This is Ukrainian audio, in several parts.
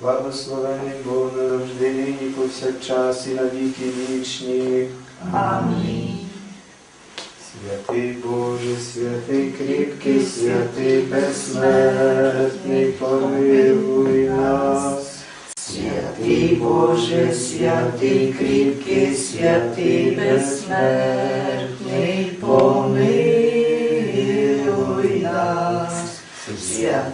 благословений Бог завжди, нині повсякчас і на віки вічні. Амінь. Святий Боже, святий кріпкий, святий безсмертний, помилуй нас. Святий Боже, святий кріпкий, святий безсмертний, помилуй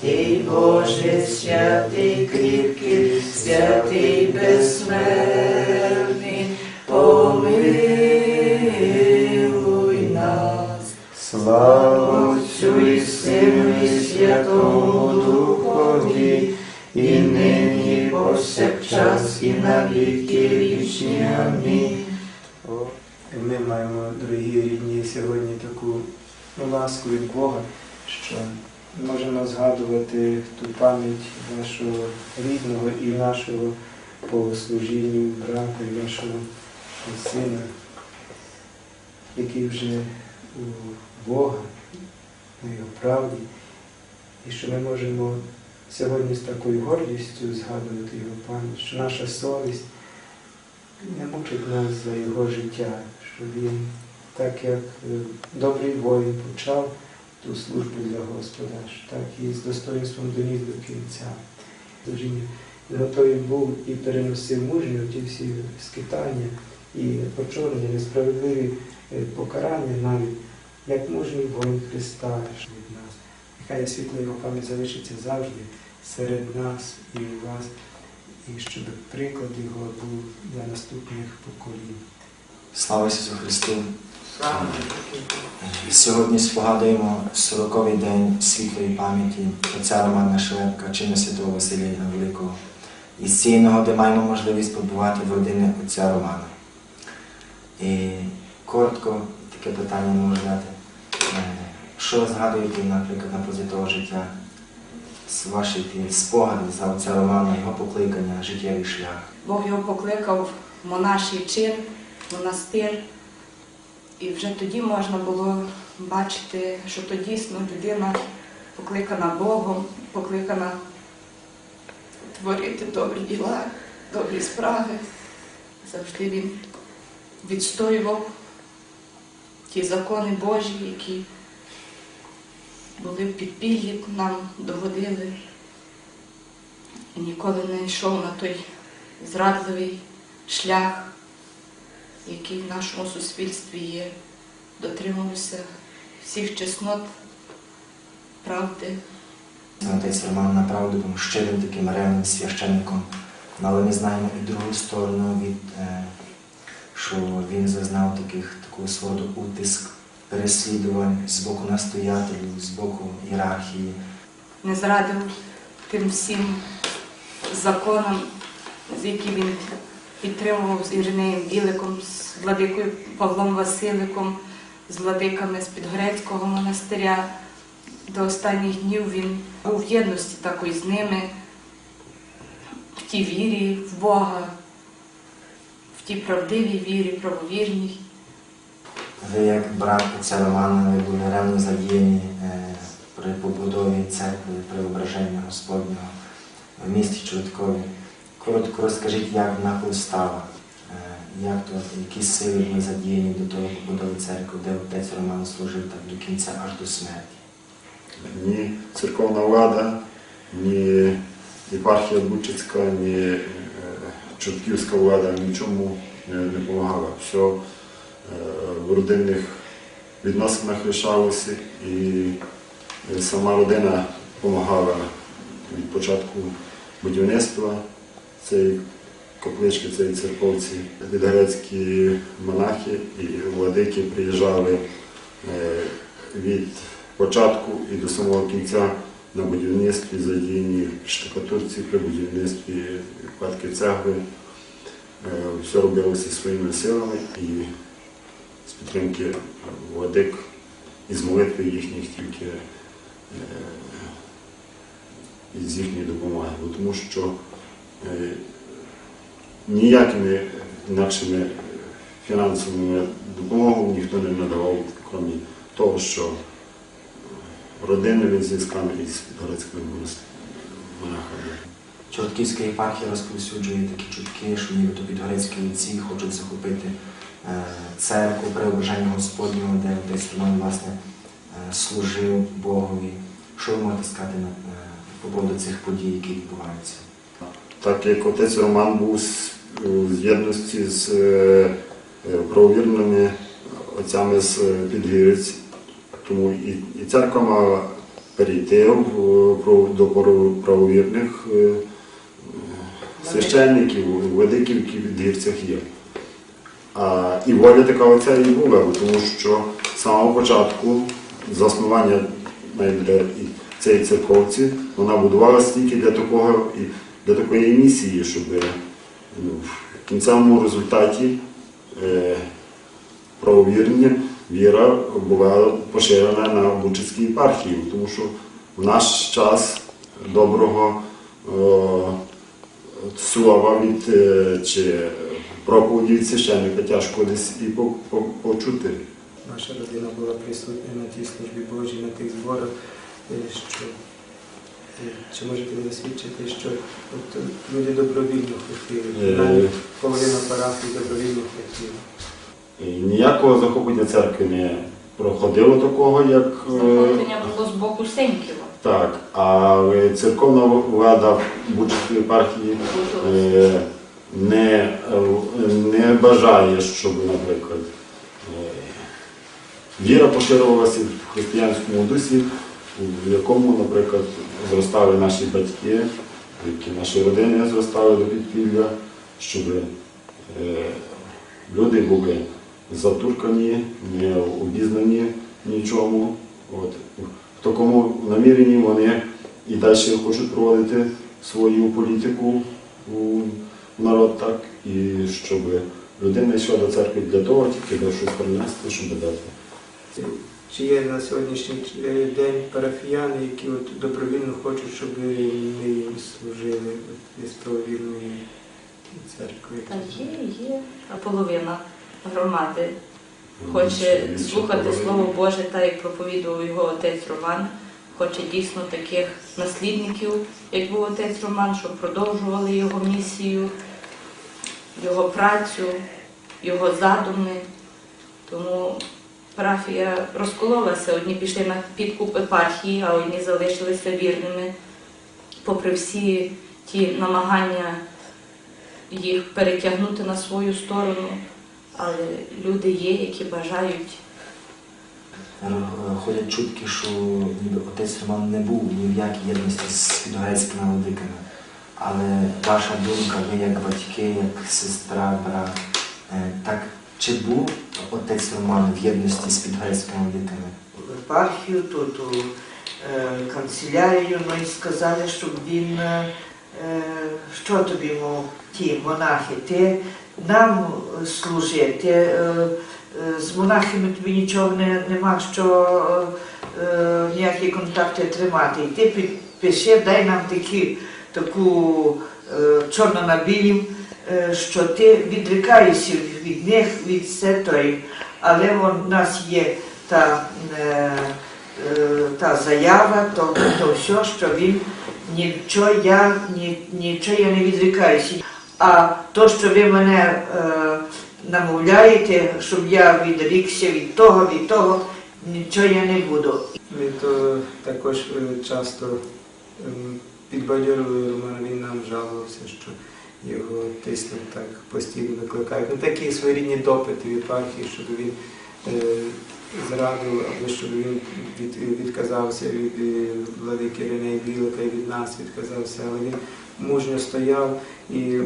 Святий Боже, святий кріпкий, святий безсмертний, помилуй нас. Слава Отцю і Сину і Святому Духові, і нині, повсякчас, і на віки вічні. Амінь. Ми маємо, дорогі рідні, сьогодні таку ласку від Бога, що можемо згадувати ту пам'ять нашого рідного і нашого по служінню брата і нашого сина, який вже у Бога, на його правді, і що ми можемо сьогодні з такою гордістю згадувати його пам'ять, що наша совість не мучить нас за його життя, що він, так як е, добрий воїн почав ту службу для Господа, що так і з достоинством доніс до кінця. Готовий був і переносив мужньо ті всі скитання і очорнення, несправедливі е, покарання навіть, як мужній воїн Христа від нас. Нехай світло його пам'ять залишиться завжди серед нас і у вас і щоб приклад його був для наступних поколінь. Слава Ісусу Христу! Сьогодні спогадуємо 40-й день світлої пам'яті отця Романа Шелепка, чина святого Василія Великого. І з цієї нагоди маємо можливість побувати в родині отця Романа. І коротко таке питання можу дати. Е, Що згадуєте, наприклад, на протязі того життя? З ваші спогади за отця Романа, його покликання, життєвий шлях. Бог його покликав в монаший чин, монастир. І вже тоді можна було бачити, що то дійсно людина покликана Богом, покликана творити добрі діла, добрі справи. Завжди він відстоював ті закони Божі, які були в підпіллі, нам догодили. І ніколи не йшов на той зрадливий шлях, який в нашому суспільстві є, дотримувався всіх чеснот, правди. Отець Роман направду був щирим таким ревним священником, але ми знаємо і другу сторону від, е, що він зазнав таких, такого свого роду утиск, переслідувань з боку настоятелів, з боку ієрархії. Не зрадив тим всім законам, з які він підтримував з Іринеєм Біликом, з владикою Павлом Василиком, з владиками з Підгорецького монастиря. До останніх днів він був в єдності такої з ними, в тій вірі в Бога, в тій правдивій вірі, правовірній. Ви, як брат отця Романа, ви були ревно задіяні е, при побудові церкви Преображення Господнього в місті Чорткові. Коротко розкажіть, як вона повстала, е, як то, які сили були задіяні до того побудови церкви, де отець Роман служив так до кінця аж до смерті. Ні церковна влада, ні єпархія Бучицька, ні е, Чортківська влада нічому не, допомагала. Все е, в родинних відносинах рішалося і сама родина допомагала від початку будівництва цієї каплички, цієї церковці. Відгорецькі монахи і владики приїжджали е, від початку і до самого кінця на будівництві задіяні штукатурці при будівництві кладки цегли. Е, Все робилося своїми силами і з підтримки владик і з молитви їхніх тільки е, з їхньої допомоги. Тому що ніякими інакшими фінансовими допомогами ніхто не надавав, крім того, що родинними зв'язками із підгорецькими монахами. Чортківська єпархія розповсюджує такі чутки, що нібито підгорецькі отці хочуть захопити е, церкву Преображення Господнього, де отець Роман власне е, служив Богові. Що ви можете сказати на, е, по поводу цих подій, які відбуваються? Так як отець Роман був з- єдності з е, е, правовірними отцями з е, Підгірець, тому і, церква мала перейти до правовірних священників, великих, які в Підгірцях є. І воля така отця і була, тому що з самого початку заснування цієї церковці вона будувалася тільки для такого для такої місії, щоб ну, в кінцевому результаті е, правовірні віра була поширена на Бучицькій єпархії, тому що в наш час доброго е, слова від е, чи проповіді від священника тяжко десь і по- по- почути. Наша родина була присутня на тій службі Божій, на тих зборах, е, що е, чи можете ви засвідчити, що от, люди добровільно хотіли, Е. принаймні половина парафії добровільно хотіла. Ніякого захоплення церкви не проходило такого, як е, Захоплення було з боку Сеньківа. так. А церковна влада Бучицької єпархії е, не, не бажає, щоб, наприклад, віра поширювалася в християнському дусі, в якому, наприклад, зростали наші батьки, які наші родини зростали до підпілля, щоб е, люди були затуркані, не обізнані нічому. От. В такому наміренні вони і далі хочуть проводити свою політику у народ так, і щоб людина йшла до церкви для того, тільки для щось принести, щоб дати. Чи є на сьогоднішній е, день парафіяни, які от добровільно хочуть, щоб ми їм служили із правовірної церкви? Та є, є. А половина громади хоче слухати. Слово Боже, так як проповідував його отець Роман. Хоче дійсно таких наслідників, як був отець Роман, щоб продовжували його місію, його працю, його задуми. Тому парафія розкололася. Одні пішли на підкуп епархії, а одні залишилися вірними, попри всі ті намагання їх перетягнути на свою сторону. Але люди є, які бажають Е, Ходять чутки, що ніби отець Роман не був ні в якій єдності з підгорецькими владиками. Але ваша думка, ви як батьки, як сестра, брат, е, так чи був отець Роман в єдності з підгорецькими владиками? в епархію, тут у е, канцелярію, ну і сказали, щоб він, е, е, що тобі мов, ті монахи, ти нам служити, е, е, з монахами тобі нічого не, нема що е, е, ніякі контакти тримати. І ти підпиши, дай нам такі, таку е, чорно на білім, що ти відрікаєшся від них, від все тої. Але у нас є та, е, е, та заява, то, то все, що він нічого я, ні, нічого я не відрікаюся. А то, що ви мене е, намовляєте, щоб я відрікся від того, від того, нічого я не буду. Ми то також е, часто ем, підбадьорили він нам жалувався, що його тиснуть так постійно викликають. Ну такі своєрідні допити в єпархії, щоб він е, зрадив, або щоб він від, відказався від е, владики Реней Білика і від нас відказався, але він мужньо стояв і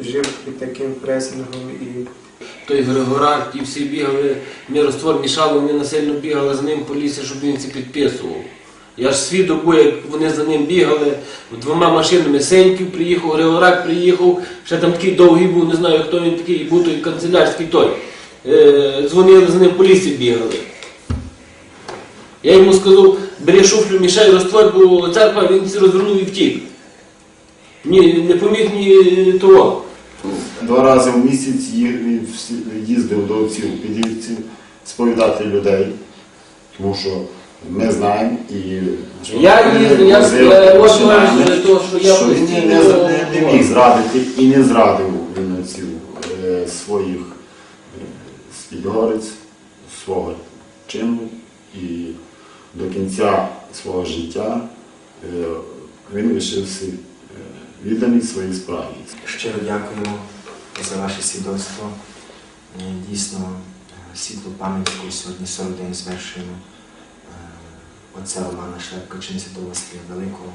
жив під таким пресингом і той Григорак, ті всі бігали, міроствор мішали, вони насильно бігали за ним по лісі, щоб він це підписував. Я ж свідок був, як вони за ним бігали, двома машинами Сеньків приїхав, Григорак приїхав, ще там такий довгий був, не знаю, хто він такий, був той канцелярський той. Е, дзвонили за ним по лісі бігали. Я йому сказав, бери шуфлю, мішай розтвор, бо церква, він всі розвернув і втік. Ні, не поміг ні того. Два рази в місяць їздив до отців підівців сповідати людей, тому що ми знаємо і Я я Возив, е, що я що він не, не, не, не міг зрадити і не зрадив вінниців е, своїх е, спідгорець, свого чину і до кінця свого життя е, він лишився відданий своїй справі. Щиро дякуємо за ваше свідоцтво. Дійсно, світлу пам'ять, яку сьогодні 40 день звершуємо отця Романа Шлепка, чи Святого Василя Великого.